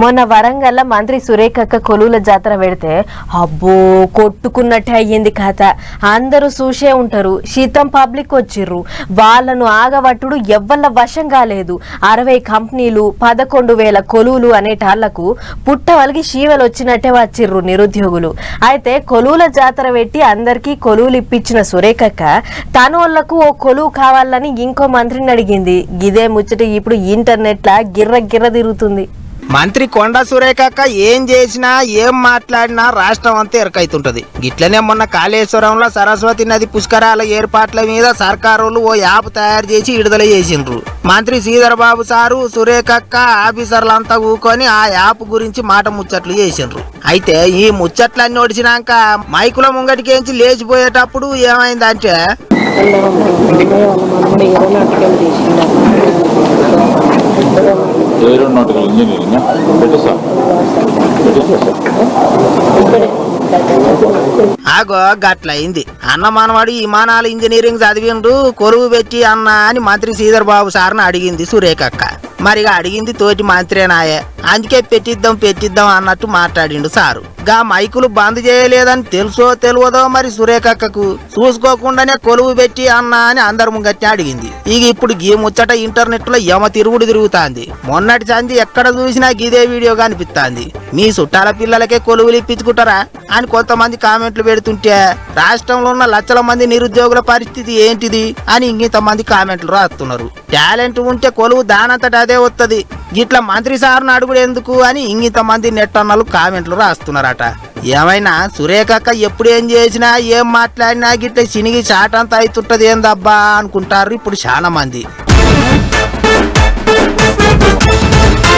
మొన్న వరంగల్ మంత్రి సురేఖక్క కొలువుల జాతర పెడితే అబ్బో కొట్టుకున్నట్టే అయ్యింది కథ. అందరూ చూసే ఉంటారు. శీతం పబ్లిక్ వచ్చిర్రు. వాళ్ళను ఆగబట్టుడు ఎవ్వళ్ళ వశం కాలేదు. అరవై కంపెనీలు పదకొండు వేల కొలువులు అనేటాళ్ళకు పుట్టవలిగి షీవలు వచ్చినట్టే వచ్చిర్రు నిరుద్యోగులు. అయితే కొలువుల జాతర పెట్టి అందరికీ కొలువులు ఇప్పించిన సురేఖక్క తనోళ్ళకు ఓ కొలువు కావాలని ఇంకో మంత్రిని అడిగింది. గిదే ముచ్చట ఇప్పుడు ఇంటర్నెట్లా గిర్ర గిర్ర తిరుగుతుంది. మంత్రి కొండ సురేఖక్క ఏం చేసినా ఏం మాట్లాడినా రాష్ట్రం అంతా ఎరకైతుంటది గిట్లనే మొన్న కాళేశ్వరంలో సరస్వతి నది పుష్కరాల ఏర్పాట్ల మీద సర్కారోళ్ళు ఓ యాప్ తయారు చేసి విడుదల చేసిండ్రు. మంత్రి శ్రీధరబాబు సారు సురేఖక్క ఆఫీసర్లంతా ఊకొని ఆ యాప్ గురించి మాట ముచ్చట్లు చేసిండ్రు. అయితే ఈ ముచ్చట్లన్నీ ఒడిచినాక మైకుల ముంగటికేంచి లేచిపోయేటప్పుడు ఏమైందంటే ఏరోనాటికల్ ఇంజనీరింగ్ పెట్టేసా ఆగో గట్లయింది. అన్న మనవాడు విమానాల ఇంజనీరింగ్ చదివిండు కొరువు పెట్టి అన్న అని మంత్రి శ్రీధర్ బాబు సార్ని అడిగింది సురేఖక్క. మరిగా అడిగింది తోటి మంత్రేనాయే అందుకే పెట్టిద్దాం పెట్టిద్దాం అన్నట్టు మాట్లాడిండు సారు. గా మైకులు బంద్ చేయలేదని తెలుసో తెలియదో మరి సురేఖక్కకు చూసుకోకుండానే కొలువు పెట్టి అన్నా అని అందరు ముంగట్టి అడిగింది. ఇక ఇప్పుడు గీ ముచ్చట ఇంటర్నెట్లో యమ తిరుగుడు తిరుగుతాంది. మొన్నటి చంది ఎక్కడ చూసినా గిదే వీడియో కనిపిస్తాంది. మీ చుట్టాల పిల్లలకే కొలువులు ఇప్పించుకుంటారా? అని కొంతమంది కామెంట్లు పెడుతుంటే రాష్ట్రంలో ఉన్న లక్షల మంది నిరుద్యోగుల పరిస్థితి ఏంటిది? అని ఇంకింత మంది కామెంట్లు రాస్తున్నారు. టాలెంట్ ఉంటే కొలువు దానంతట అదే వస్తుంది గిట్ల మంత్రి సార్ను అడుగుడు ఎందుకు అని ఇంకింత మంది నెట్టన్నలు కామెంట్లు రాస్తున్నారట. ఏమైనా సురేఖక్క ఎప్పుడు ఏం చేసినా ఏం మాట్లాడినా గిట్ల చినిగి చాటంతా అవుతుంటది ఏందబ్బా అనుకుంటారు ఇప్పుడు చాలా మంది